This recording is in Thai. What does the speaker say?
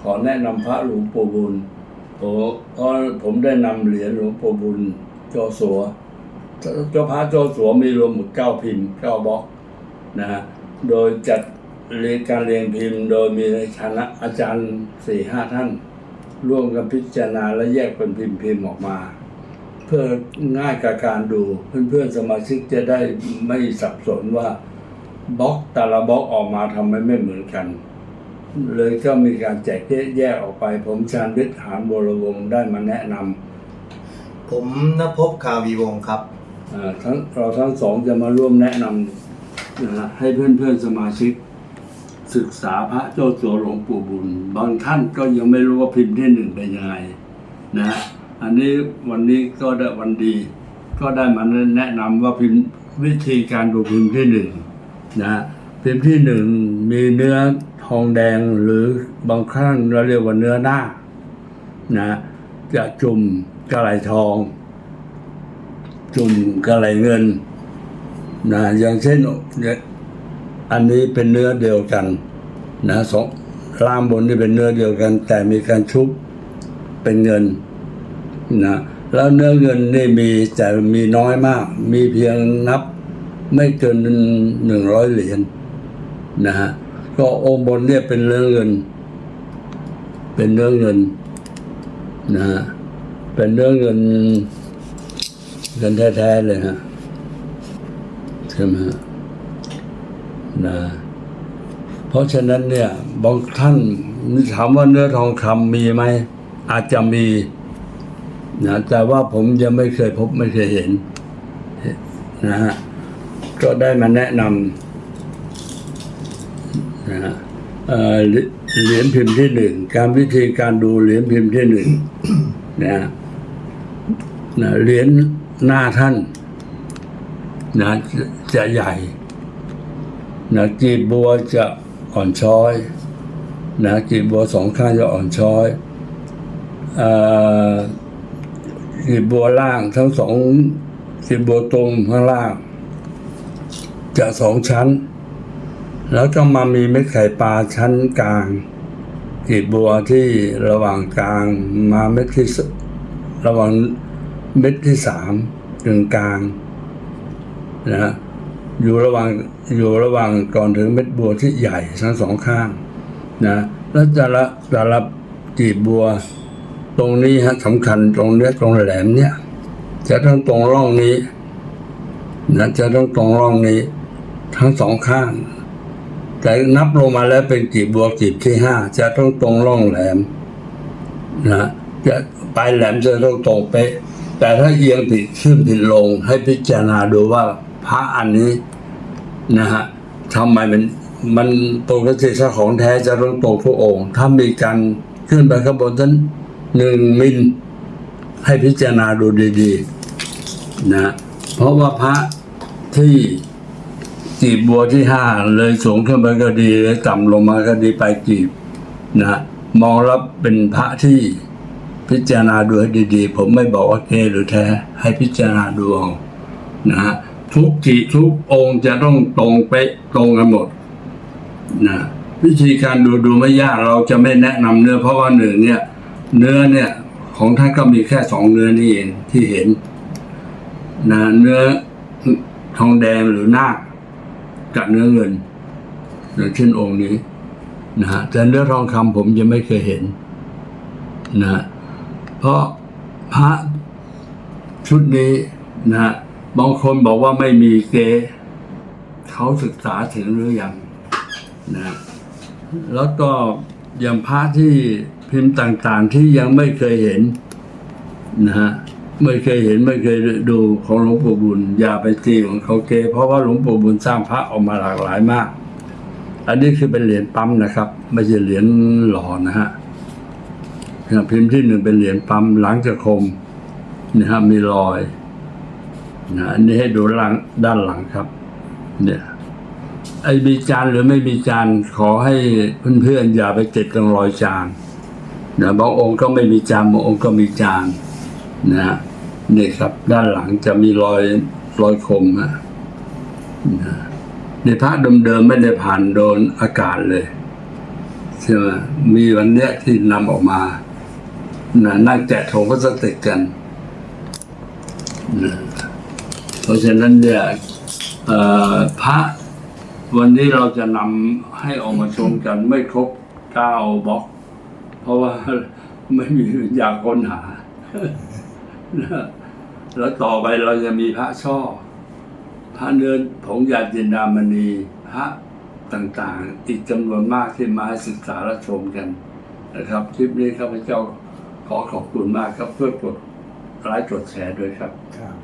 ขอแนะนำพระหลวงปู่บุญโอ้เพราะผมได้นำเหรียญหลวงปู่บุญจอสัวเจ้าพระจอสัวมีรวมหมดเก้าพิมพ์เก้าบล็อกนะฮะโดยจัดเรียนการเรียนพิมพ์ โดยมีคณะอาจารย์สี่ห้าท่าน ร่วมกันพิจารณาและแยกเป็นพิมพ์พิมพ์ออกมา เพื่อง่ายกับการดูเพื่อนๆสมาชิกจะได้ไม่สับสนว่าบล็อกแต่ละบล็อกออกมาทำไมไม่เหมือนกัน เลยก็มีการแจกแยกออกไป ผมชาญวิทย์หานวรวงศ์ได้มาแนะนผมนภพคาวีวงศ์ครับำอ่าทั้งเราทั้งสองจะมาร่วมแนะนำนะฮะให้เพื่อนๆสมาชิก ศึกษาพระเจ้าสัวหลวงปู่บุญ บางท่านก็ยังไม่รู้ว่าพิมพ์ที่หนึ่งเป็นยังไงนะฮะอันนี้วันนี้ก็ได้วันดี ก็ได้มาแนะนำว่าพิมพ์วิธีการดูพิมพ์ที่หนึ่งนะฮะพิมพ์ที่หนึ่งมีเนื้อ ทองแดงหรือบางครั้งเราเรียกว่าเนื้อหน้านะจะจุ่มกระไหลทอง จุ่มกระไหลเงินนะอย่างเช่นอันนี้เป็นเนื้อเดียวกันนะสองล่างบนนี่เป็นเนื้อเดียวกัน แต่มีการชุบเป็นเงินนะแล้วเนื้อเงินนี่มีแต่มีน้อยมาก มีเพียงนับไม่เกินหนึ่งร้อยเหรียญนะฮะ ก็องค์บนเนี่ยเป็นเนื้อเงิน เป็นเนื้อเงินนะฮะเป็นเนื้อเงินเงินแท้ๆเลยฮะใช่ไหมฮะนะเพราะฉะนั้นเนี่ยบางท่านถามว่าเนื้อทองคำมีไหมอาจจะมีนะแต่ว่าผมยังไม่เคยพบไม่เคยเห็นนะฮะก็ได้มาแนะนำ นะฮะเหรียญพิมพ์ที่หนึ่งการวิธีการดูเหรียญพิมพ์ที่หนึ่งนะฮะนะเหรียญหน้าท่านนะจะจะใหญ่นะกีบบัวจะอ่อนช้อยนะกีบบัวสองข้างจะอ่อนช้อยกีบบัวล่างทั้งสองกีบบัวตรงข้างล่าง จะสองชั้น แล้วก็มามีเม็ดไข่ปลาชั้นกลางกีบบัวที่ระหว่างกลางมาเม็ดที่ระหว่างเม็ดที่สามถึงกลางนะฮะอยู่ระหว่างอยู่ระหว่างก่อนถึงเม็ดบัวที่ใหญ่ทั้งสองข้างนะแล้วแต่ละแต่ละกีบบัว ตรงนี้ฮะสำคัญตรงเนี้ยตรงแหลมเนี่ย จะต้องตรงร่องนี้นะจะต้องตรงร่องนี้ ทั้งสองข้าง แต่นับลงมาแล้วเป็นจีบบวกจีบที่ห้าจะต้องตรงร่องแหลมนะจะปลายแหลมจะต้องตรงเป๊ะแต่ถ้าเอียงผิดขึ้นผิดลงให้พิจารณาดูว่าพระอันนี้นะฮะทำไมมันมันปกติถ้าของแท้จะต้องตรงทุกองค์ ถ้ามีการขึ้นไปข้างบนนั้นหนึ่งมิลให้พิจารณาดูดีๆนะเพราะว่าพระที่ จีบบัวที่ห้าเลยสูงขึ้นไปก็ดีเลยต่ำลงมาก็ดีไปจีบนะมองแล้วเป็นพระที่พิจารณาดูให้ดีๆ ผมไม่บอกว่าเกหรือแท้ ให้พิจารณาดูเอานะฮะทุกจีทุกองค์จะต้องตรงเป๊ะตรงกันหมดนะวิธีการดูดูไม่ยากเราจะไม่แนะนำเนื้อเพราะว่าหนึ่งเนี่ย เนื้อเนี่ยของท่านก็มีแค่สองเนื้อนี่เองที่เห็นนะเนื้อทองแดงหรือนาค กับเนื้อเงินอย่างเช่นองค์นี้นะฮะแต่เนื้อทองคำผมยังไม่เคยเห็นนะเพราะพระชุดนี้นะบางคนบอกว่าไม่มีเกเขาศึกษาถึงหรือยังนะแล้วก็อย่างพระที่พิมพ์ต่างๆที่ยังไม่เคยเห็นนะฮะ ไม่เคยเห็นไม่เคยดูของหลวงปู่บุญ อย่าไปตีของเขาเกเพราะว่าหลวงปู่บุญสร้างพระออกมาหลากหลายมาก อันนี้คือเป็นเหรียญปั๊มนะครับ ไม่ใช่เหรียญหล่อนะฮะนะพิมพ์ที่หนึ่งเป็นเหรียญปั๊มหลังจากคมนะฮะมีรอยนะอันนี้ให้ดูหลังด้านหลังครับ เนี่ยไอ้มีจานหรือไม่มีจานขอให้เพื่อนๆอย่าไปติดตรงรอยจานนะบางองค์ก็ไม่มีจานบางองค์ก็มีจาน นะนี่ครับด้านหลังจะมีรอยรอยคมนะนะในพระเดิมๆไม่ได้ผ่านโดนอากาศเลยสช่ไหมมีวันเนี้ยที่นำออกมานะนั่งแกะถุงพลาสติกกันนะเพราะฉะนั้นเนี่ยพระวันนี้เราจะนำให้ออกมาชมกันไม่ครบเก้าบล็อก เพราะว่าไม่มีอยากค้นหา แล้วต่อไปเราจะมีพระช่อ พระเนินผงยาจินดามณีพระต่างๆ อีกจำนวนมากที่มาศึกษาและชมกันนะครับ คลิปนี้ข้าพเจ้าขอขอบคุณมากครับเพื่อกดไลค์กดแชร์ด้วยครับครับ